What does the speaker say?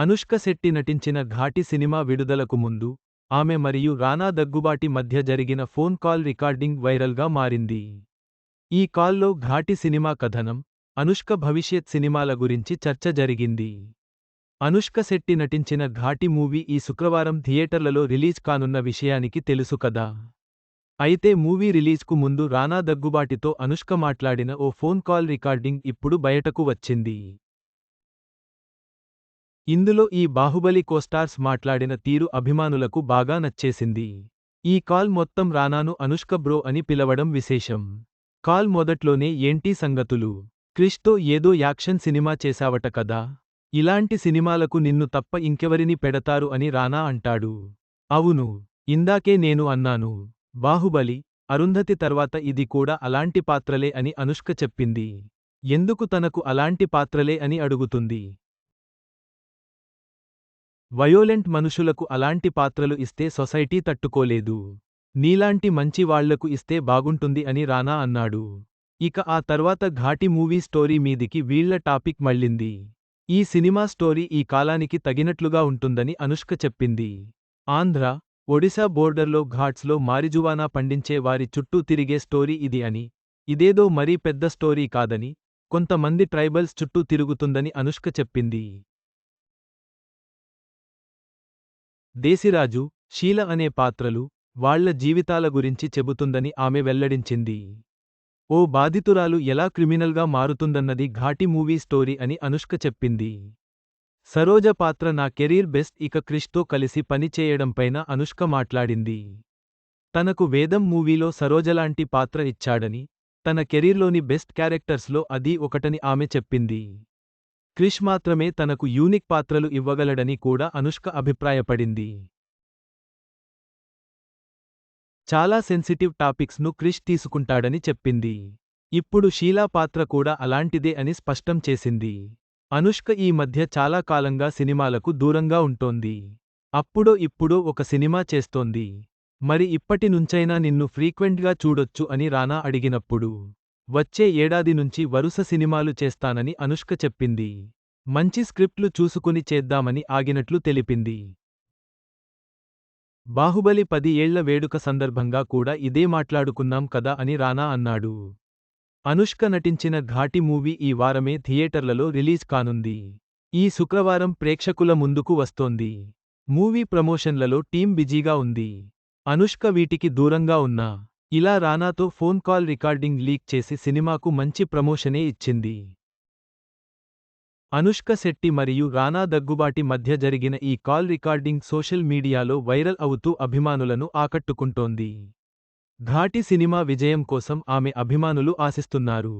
అనుష్క శెట్టి నటించిన ఘాటి సినిమా విడుదలకు ముందు ఆమె మరియు రానా దగ్గుబాటి మధ్య జరిగిన ఫోన్ కాల్ రికార్డింగ్ వైరల్గా మారింది. ఈ కాల్లో ఘాటి సినిమా కథనం అనుష్క భవిష్యత్ సినిమాల గురించి చర్చ జరిగింది. అనుష్క శెట్టి నటించిన ఘాటి మూవీ ఈ శుక్రవారం థియేటర్లలో రిలీజ్ కానున్న విషయానికి తెలుసు కదా. అయితే మూవీ రిలీజ్కు ముందు రానా దగ్గుబాటితో అనుష్క మాట్లాడిన ఓ ఫోన్ కాల్ రికార్డింగ్ ఇప్పుడు బయటకు వచ్చింది. ఇందులో ఈ బాహుబలి కోస్టార్స్ మాట్లాడిన తీరు అభిమానులకు బాగా నచ్చేసింది. ఈ కాల్ మొత్తం రానాను అనుష్క బ్రో అని పిలవడం విశేషం. కాల్ మొదట్లోనే ఏంటీ సంగతులు? క్రిష్తో ఏదో యాక్షన్ సినిమా చేశావట కదా? ఇలాంటి సినిమాలకు నిన్ను తప్ప ఇంకెవరిని పెడతారు అని రానా అంటాడు. అవును ఇందాకే నేను అన్నాను. బాహుబలి అరుంధతి తర్వాత ఇది కూడా అలాంటి పాత్రలే అని అనుష్క చెప్పింది. ఎందుకు తనకు అలాంటి పాత్రలే అని అడుగుతుంది? వయోలెంట్ మనుషులకు అలాంటి పాత్రలు ఇస్తే సొసైటీ తట్టుకోలేదు. నీలాంటి మంచి వాళ్ళకు ఇస్తే బాగుంటుంది అని రానా అన్నాడు. ఇక ఆ తర్వాత ఘాటి మూవీ స్టోరీ మీదికి వీళ్ళ టాపిక్ మళ్ళింది. ఈ సినిమా స్టోరీ ఈ కాలానికి తగినట్లుగా ఉంటుందని అనుష్క చెప్పింది. ఆంధ్ర ఒడిశా బోర్డర్లో ఘాట్స్లో మారిజువానా పండించే వారి చుట్టూ తిరిగే స్టోరీ ఇది అని ఇదేదో మరీ పెద్ద స్టోరీ కాదని కొంతమంది ట్రైబల్స్ చుట్టూ తిరుగుతుందని అనుష్క చెప్పింది. దేశిరాజు షీల అనే పాత్రలు వాళ్ళ జీవితాల గురించి చెబుతుందని ఆమె వెల్లడించింది. ఓ బాధితురాలు ఎలా క్రిమినల్గా మారుతుందన్నది ఘాటి మూవీ స్టోరీ అని అనుష్క చెప్పింది. సరోజ పాత్ర నా కెరీర్ బెస్ట్ ఇక క్రిష్తో కలిసి పనిచేయడంపైన అనుష్క మాట్లాడింది. తనకు వేదం మూవీలో సరోజలాంటి పాత్ర ఇచ్చాడని తన కెరీర్లోని బెస్ట్ క్యారెక్టర్స్లో అదీ ఒకటని ఆమె చెప్పింది. క్రిష్ మాత్రమే తనకు యూనిక్ పాత్రలు ఇవ్వగలడని కూడా అనుష్క అభిప్రాయపడింది. చాలా సెన్సిటివ్ టాపిక్స్ను క్రిష్ తీసుకుంటాడని చెప్పింది. ఇప్పుడు షీలా పాత్ర కూడా అలాంటిదే అని స్పష్టం చేసింది. అనుష్క ఈ మధ్య చాలా కాలంగా సినిమాలకు దూరంగా ఉంటోంది. అప్పుడో ఇప్పుడో ఒక సినిమా చేస్తోంది. మరి ఇప్పటి నుంచైనా నిన్ను ఫ్రీక్వెంట్గా చూడొచ్చు అని రానా అడిగినప్పుడు వచ్చే ఏడాది నుంచి వరుస సినిమాలు చేస్తానని అనుష్క చెప్పింది. మంచి స్క్రిప్ట్లు చూసుకుని చేద్దామని ఆగినట్లు తెలిపింది. బాహుబలి పది ఏళ్ళ వేడుక సందర్భంగా కూడా ఇదే మాట్లాడుకున్నాం కదా అని రానా అన్నాడు. అనుష్క నటించిన ఘాటి మూవీ ఈ వారమే థియేటర్లలో రిలీజ్ కానుంది. ఈ శుక్రవారం ప్రేక్షకుల ముందుకు వస్తోంది. మూవీ ప్రమోషన్లలో టీం బిజీగా ఉంది. అనుష్క వీటికి దూరంగా ఉన్నా ఇలా రానాతో ఫోన్ కాల్ రికార్డింగ్ లీక్ చేసి సినిమాకు మంచి ప్రమోషనే ఇచ్చింది. అనుష్క శెట్టి మరియు రానా దగ్గుబాటి మధ్య జరిగిన ఈ కాల్ రికార్డింగ్ సోషల్ మీడియాలో వైరల్ అవుతూ అభిమానులను ఆకట్టుకుంటోంది. ఘాటి సినిమా విజయం కోసం ఆమె అభిమానులు ఆశిస్తున్నారు.